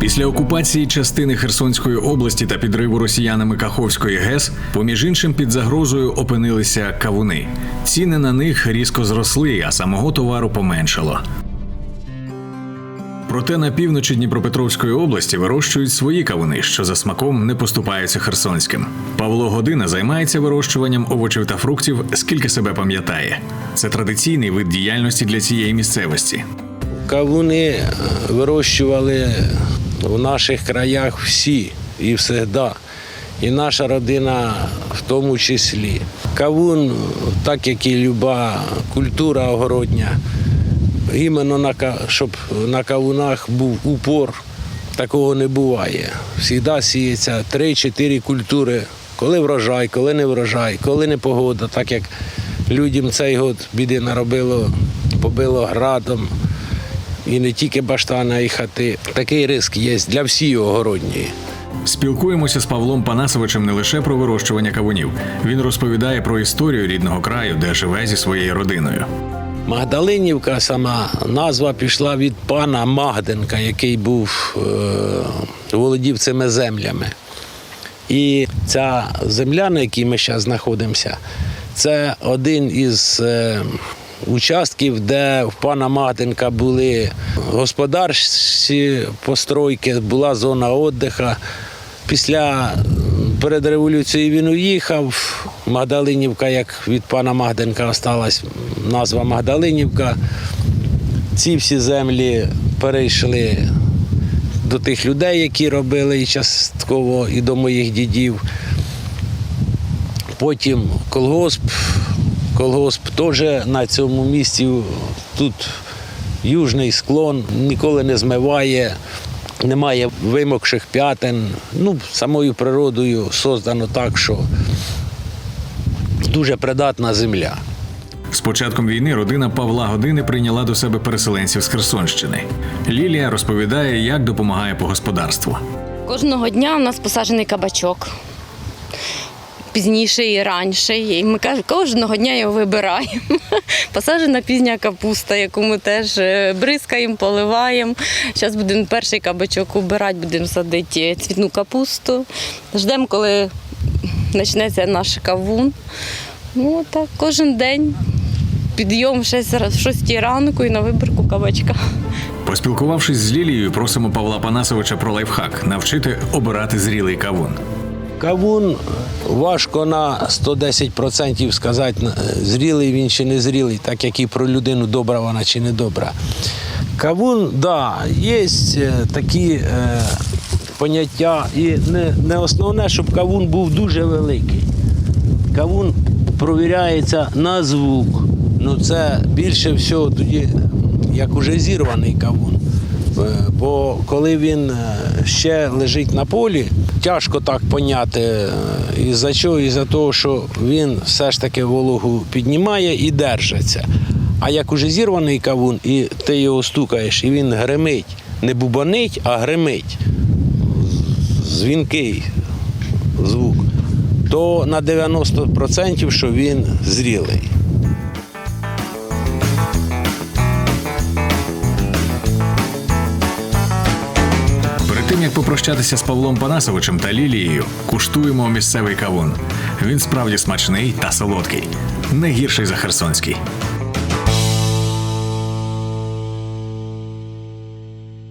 Після окупації частини Херсонської області та підриву росіянами Каховської ГЕС, поміж іншим, під загрозою опинилися кавуни. Ціни на них різко зросли, а самого товару поменшало. Проте на півночі Дніпропетровської області вирощують свої кавуни, що за смаком не поступаються херсонським. Павло Година займається вирощуванням овочів та фруктів, скільки себе пам'ятає. Це традиційний вид діяльності для цієї місцевості. Кавуни е, вирощували в наших краях всі і завжди. І наша родина в тому числі. Кавун, так як і люба культура огородня, іменно на, щоб на кавунах був упор, такого не буває. Всігда сіється 3-4 культури, коли врожай, коли не врожай, коли не погода, так як людям цей год біди наробило, побило градом. І не тільки баштана, і хати. Такий риск є для всієї огородньої. Спілкуємося з Павлом Панасовичем не лише про вирощування кавунів. Він розповідає про історію рідного краю, де живе зі своєю родиною. Магдалинівка сама назва пішла від пана Магденка, який був е, володів цими землями. І ця земля, на якій ми зараз знаходимося, це один із е, участків, де в пана Магденка були господарчі постройки, була зона віддиху. Після перед революцією він уїхав. Магдалинівка, як від пана Магденка осталась назва Магдалинівка. Ці всі землі перейшли до тих людей, які робили і частково і до моїх дідів. Потім колгосп. Колгосп теж на цьому місці. Тут южний склон ніколи не змиває, немає вимокших п'ятин. Ну, самою природою создано так, що дуже придатна земля. З початком війни родина Павла Години прийняла до себе переселенців з Херсонщини. Лілія розповідає, як допомагає по господарству. Кожного дня у нас посаджений кабачок. Пізніше і раніше. І ми кажемо, кожного дня його вибираємо. Посаджена пізня капуста, яку ми теж е, бризкаємо, поливаємо. Зараз будемо перший кабачок убирати, будемо садити цвітну капусту. Ждемо, коли почнеться наш кавун. Ну так, кожен день підйом в 6 ранку і на вибірку кабачка. Поспілкувавшись з Лілією, просимо Павла Панасовича про лайфхак навчити обирати зрілий кавун. Кавун важко на 110% сказати, зрілий він чи не зрілий, так як і про людину добра вона чи не добра. Кавун, да, є е, такі е, поняття, і не, не основне, щоб кавун був дуже великий. Кавун провіряється на звук. Ну це більше всього тоді, як уже зірваний кавун. Е, Бо коли він е, ще лежить на полі, тяжко так поняти, е, із-за чого, із-за того, що він все ж таки вологу піднімає і держиться. А як уже зірваний кавун, і ти його стукаєш, і він гримить, не бубанить, а гримить. Дзвінкий звук, то на 90% що він зрілий. Тим як попрощатися з Павлом Панасовичем та Лілією, куштуємо місцевий кавун. Він справді смачний та солодкий, не гірший за херсонський.